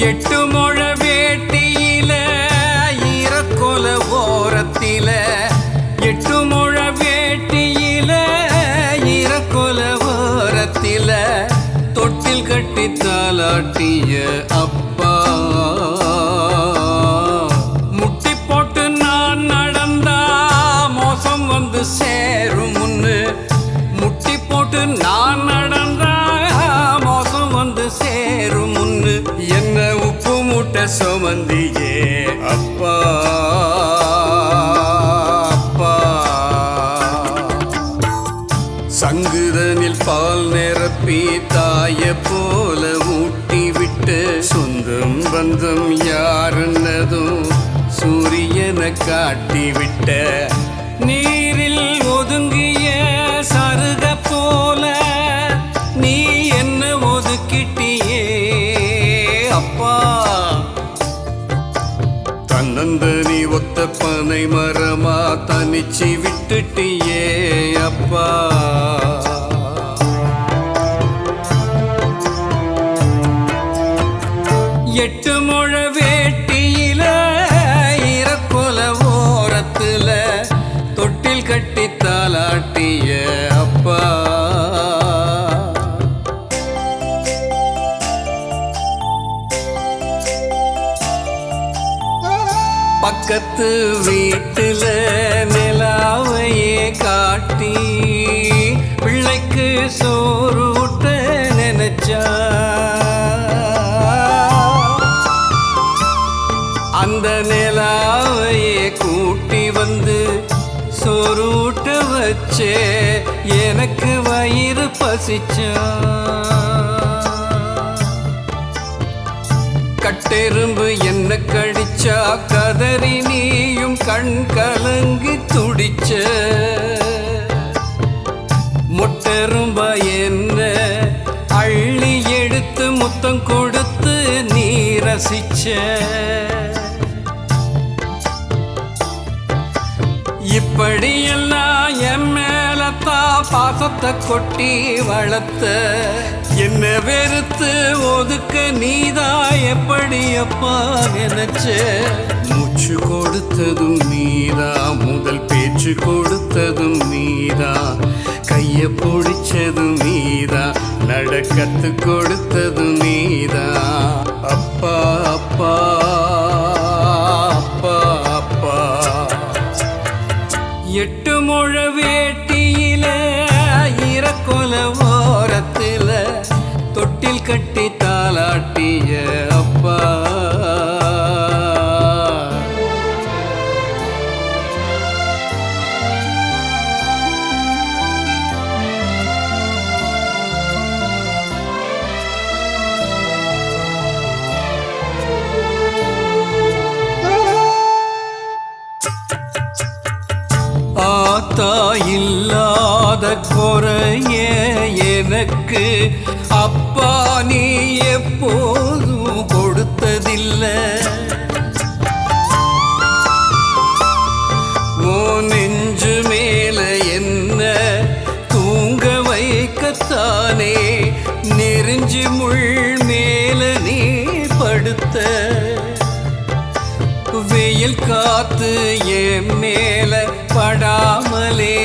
எட்டு முழ வேட்டியில ஈரக்கொல ஓரத்தில. எட்டு முழ வேட்டியில ஈரக்கொல ஓரத்தில. தொட்டில் கட்டி தாலாட்டிய அப்பா. முட்டி போட்டு நான் நடந்தா மோசம் வந்து சேரும் முன்னு. முட்டி போட்டு நான் சுமந்தியே. அப்பா அப்பா. சங்குதனில் பால் நிரப்பி தாய போல ஊட்டி விட்டு சொந்தம் பந்தம் யாருன்னதும் சூரியனை காட்டி விட்ட தன்னந்தனி ஒத்த பனை மரமா? தனிச்சு விட்டுட்டியே அப்பா. எட்டு முழ வேட்டியில இறக்கொல ஓரத்துல தொட்டில் கட்டி பக்கத்து வீட்டில் நிலாவையே காட்டி பிள்ளைக்கு சோறு ஊட்ட நினைச்சா. அந்த நிலாவையே கூட்டி வந்து சோறு வச்சே எனக்கு வயிறு பசிச்சா. கட்டெரும்பு என்ன கடி துடிச்சா கதறி நீயும் கண் கலங்கி துடிச்ச முட்டெரும்ப என்ன அள்ளி எடுத்து முத்தம் கொடுத்து நீ ரசிச்ச. இப்படியெல்லாம் பாசத்தை கொட்டி வளர்த்த. என்ன வெறுத்து ஒதுக்க நீதா எப்படி அப்பா நினைச்ச? மூச்சு கொடுத்ததும் நீதா முதல் பேச்சு கொடுத்ததும் நீதா. கைய பிடிச்சதும் நீதா நடக்கத்து கொடுத்ததும் நீதா. அப்பா அப்பா அப்பா அப்பா. எட்டு முழ வேட்டியிலே ஈரக்கொல ஓரத்தில் தொட்டில் கட்டி தாளாட்டிய அப்பா. ஆத்தா இல்லாத குறைய எனக்கு. அப்பா நீ எப்போதும் கொடுத்ததில்லை. ஓ நெஞ்சு மேல என்ன? தூங்க வைக்கத்தானே? நெருஞ்சி முள் மேல நீ படுத்த. வெயில் காத்து என் மேல படாமலே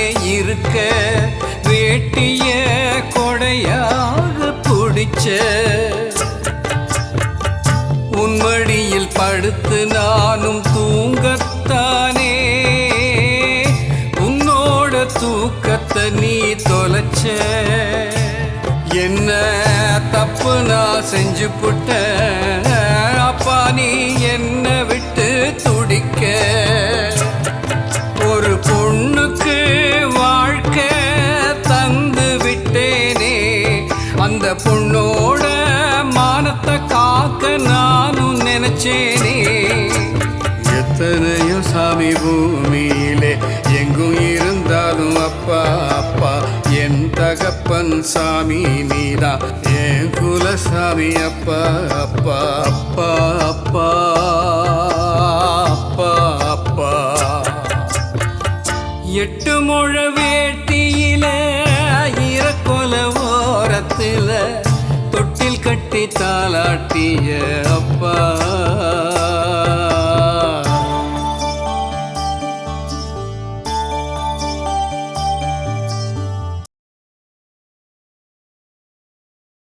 வேட்டிய கொடையாக பிடிச்ச உன்மடியில் படுத்து நானும் தூங்கத்தானே. உன்னோட தூக்கத்தை நீ தொலைச்ச என்ன தப்பு நான் செஞ்சு புட்ட சுவாமி பூமியிலே எங்கும் இருந்தாலும் அப்பா அப்பா என் தகப்பன் சாமி நீதா. என் குலசாமி அப்பா அப்பா அப்பா அப்பா அப்பா அப்பா. எட்டு முழ வேட்டியில ஈரக்கொல ஓரத்துல தொட்டில் கட்டி தாளாட்டிய அப்பா.